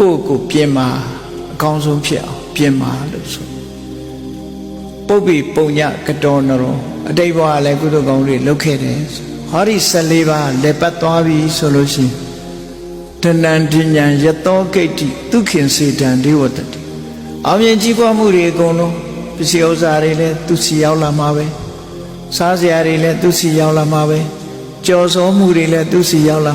ကိုယ့်ကိုပြင်မာအကောင်းဆုံးဖြစ်အောင်ပြင်မာလို့ဆိုပုပ္ပိပုံညကတော်နရောအတိတ်ဘဝလည်းကုသိုလ်ကောင်းတွေလုပ်ခဲ့တယ်ဟောဒီ14ပါးလက်ပတ်သွားပြီဆိုလို့ရှိရင်တဏ္ဍဉ္ဉံယတောဂိတ်တိဒုခင်စေတံဒေဝတတိအောင်မြင်ကြီးပွားမှုတွေအကုန်လုံးပစ္စည်းဥစ္စာတွေလည်းသူစီရောက်လာမှာပဲစားစရာတွေလည်းသူစီရောက်လာမှာပဲကြော်စောမှုတွေလည်းသူစီရောက်လာ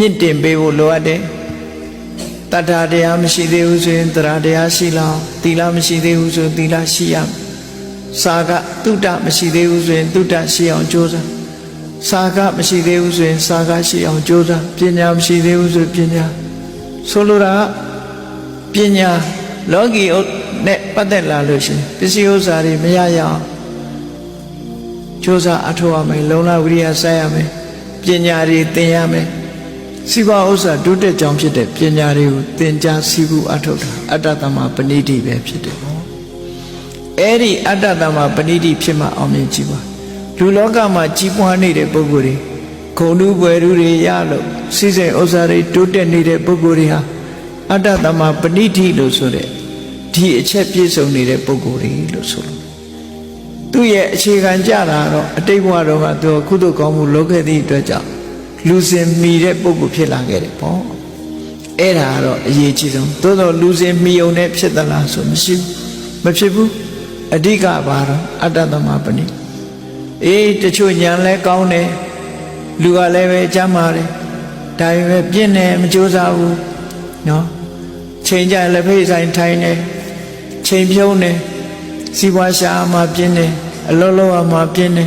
မြင့်တင်ပေးဖို့လိုအပ်တယ်တတ္ထာတရားမရှိသေးဘူးဆိုရင်တရားတရားရှိလောက်သီလမရှိသေးဘူးဆိုရင်သီလရှိရမယ်စာကတုဒ္ဒမရှိသေးဘူးဆိုရင်တုဒ္ဒရှိအောင်ကြိုးစားစာကမရှိသေးဘူးဆိုရင် စာကရှိအောင်ကြိုးစားပညာမရှိသေးဘူးဆိုပညာဆိုလိုတာကပညာလောကီနဲ့ပတ်သက်လာလို့ရှိရင်ပစ္စည်းဥစ္စာတွေမရရအောင်ကြိုးစားအထောက်အမယ်လုံလဝိရိယစိုက်ရမယ်ပညာတွေသင်ရမယ် စီပါဥစ္စာဒုတက်ကြောင့်ဖြစ်တဲ့ပညာတွေကိုသင်ကြားစီးပူအထောက်တာအတ္တသမပဏိတိပဲဖြစ်တယ်ပေါ့အဲ့ဒီအတ္တသမပဏိတိဖြစ်မှအောင်မြင်ကြည့်ပါလူလောကမှာကြီးပွားနေတဲ့ပုဂ္ဂိုလ်တွေခုံလူပွယ်လူတွေရလို့စီစဉ်ဥစ္စာတွေတိုးတက်နေတဲ့ပုဂ္ဂိုလ်တွေဟာအတ္တသမပဏိတိလို့ဆိုတဲ့ဒီအချက်ပြည့်စုံနေတဲ့ပုဂ္ဂိုလ်တွေလို့ဆိုလို့သူ့ရဲ့အခြေခံကြတာတော့အတိတ်ဘဝတော့ကသူကုသိုလ်ကောင်းမှုလုပ်ခဲ့သည့်အတွက်ကြောင့် လူစင်မီတဲ့ပုဂ္ဂိုလ်ဖြစ်လာခဲ့တယ်ပေါ့အဲ့ဒါကတော့အရေးကြီးဆုံးသို့တော့လူစင်မီုံနဲ့ဖြစ်သလားဆိုမရှိဘူးမဖြစ်ဘူးအဓိကဘာတော့အတ္တသမပဏိအေးတချို့ညာလဲကောင်းတယ်လူကလည်းပဲကြမ်းပါတယ်ဒါပေမဲ့ပြင့်တယ်မကြိုးစားဘူးနော်ချိန်ကြလက်ဖိတ်ဆိုင်ထိုင်နေချိန်ဖြုံးနေစီးပွားရှာမှပြင်းနေအလုံးလုံးမှပြင်းနေ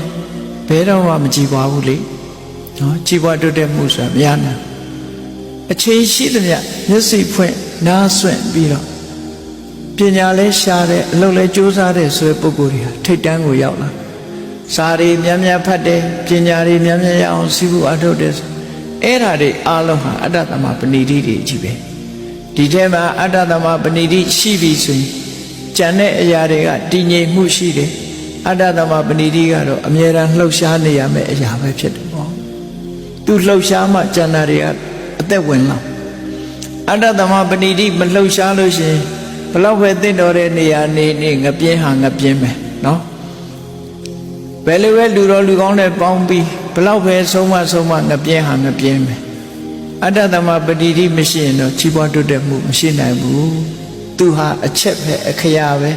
ဘယ်တော့မှမကြည်ပါဘူးလေ နော်ကြည်ပွားတွတ်တဲ့မှုဆိုတာမရနိုင်အချိန်ရှိသမျှမျက်စိဖွင့်နားဆွင့်ပြီးတော့ပညာလဲရှားတဲ့အလုပ်လဲစူးစမ်းတဲ့ဆိုတဲ့ပုဂ္ဂိုလ်တွေဟာထိတ်တန်းကိုရောက်လာစာရီများများဖတ်တယ်ပညာတွေများများရအောင်စီးဖို့အထုတ်တယ်အဲ့ဓာတွေအားလုံးဟာအတ္တသမပဏိတိတွေကြီးပဲဒီထဲမှာအတ္တသမပဏိတိရှိပြီဆိုရင်ကြံတဲ့အရာတွေကတည်ငြိမ်မှုရှိတယ်အတ္တသမပဏိတိကတော့အမြဲတမ်းလှုပ်ရှားနေရမယ့်အရာပဲဖြစ်တယ်ပေါ့ သူလှုပ်ရှားမှကြံတာတွေကအသက်ဝင်လာအတ္တသမပဏိတိမလှုပ်ရှားလို့ရှိရင်ဘလောက်ပဲတင့်တော်တဲ့နေရာနေနေငပြင်းဟာငပြင်းပဲနော်ဘယ်လိုပဲလူတော်လူကောင်းနဲ့ပေါင်းပြီးဘလောက်ပဲဆုံးမဆုံးမငပြင်းဟာငပြင်းပဲအတ္တသမပဏိတိမရှိရင်တော့ကြီးပွားတိုးတက်မှုမရှိနိုင်ဘူးသူဟာအချက်ပဲအခရာပဲ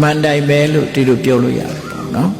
မန်တိုင်ပဲလို့ဒီလိုပြောလို့ရတယ်ပေါ့နော်